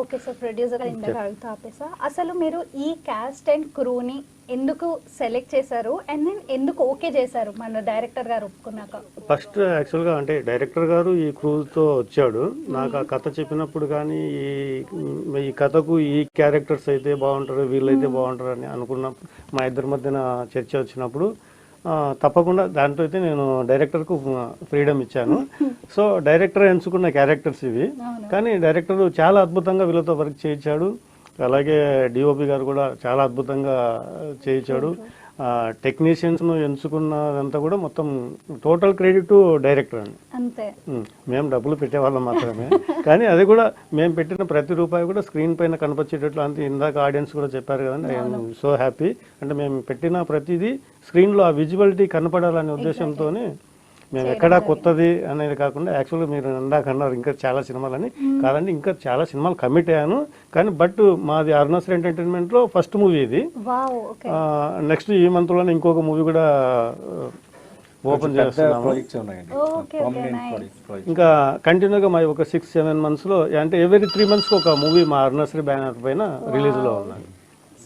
Okay sir producer గారు ఇందాక అడుగుతా ఆపేసా. అసలు మీరు ఈ క్యాస్ట్ అండ్ క్రూని ఎందుకు సెలెక్ట్ చేశారు? అండ్ దెన్ ఎందుకు ఓకే చేశారు? మన డైరెక్టర్ గారు ఒప్పుకున్నాక. ఫస్ట్ యాక్చువల్గా అంటే డైరెక్టర్ గారు ఈ క్రూతో వచ్చాడు. నాకు ఆ కథ చెప్పినప్పుడు కానీ ఈ ఈ కథకు ఈ క్యారెక్టర్స్ అయితే బాగుంటారు వీళ్ళైతే బాగుంటారు అని అనుకున్నప్పుడు మా ఇద్దరి మధ్యన చర్చ వచ్చినప్పుడు తప్పకుండా దాంట్లో అయితే నేను డైరెక్టర్కు ఫ్రీడమ్ ఇచ్చాను. సో డైరెక్టర్ ఎంచుకున్న క్యారెక్టర్స్ ఇవి. కానీ డైరెక్టర్ చాలా అద్భుతంగా వీళ్ళతో వర్క్ చేయించాడు. అలాగే డిఓపి గారు కూడా చాలా అద్భుతంగా చేయించాడు. టెక్నీషియన్స్ను ఎంచుకున్నదంతా కూడా మొత్తం టోటల్ క్రెడిట్ డైరెక్టర్ అండి. అంతే. మేము డబ్బులు పెట్టేవాళ్ళం మాత్రమే. కానీ అది కూడా మేము పెట్టిన ప్రతి రూపాయి కూడా స్క్రీన్ పైన కనపచ్చేటట్లు అంతే ఇందాక ఆడియన్స్ కూడా చెప్పారు కదండి. I'm so happy. అంటే మేము పెట్టిన ప్రతిదీ స్క్రీన్లో ఆ విజువలిటీ కనపడాలనే ఉద్దేశంతోనే మేము ఎక్కడా కొత్తది అనేది కాకుండా యాక్చువల్గా మీరు ఇందాక అన్నారు ఇంకా చాలా సినిమాలని. కాదండి ఇంకా చాలా సినిమాలు కమిట్ అయ్యాను. కానీ బట్ మాది అరుణాశ్రీ ఎంటర్టైన్మెంట్లో ఫస్ట్ మూవీ ఇది. నెక్స్ట్ ఈ మంత్లోనే ఇంకొక మూవీ కూడా ఓపెన్ చేస్తున్నాము. ఇంకా కంటిన్యూగా మా ఒక సిక్స్ సెవెన్ మంత్స్లో అంటే ఎవ్రీ త్రీ మంత్స్కి ఒక మూవీ మా అరుణశ్రీ బ్యానర్ పైన రిలీజ్లో ఉన్నది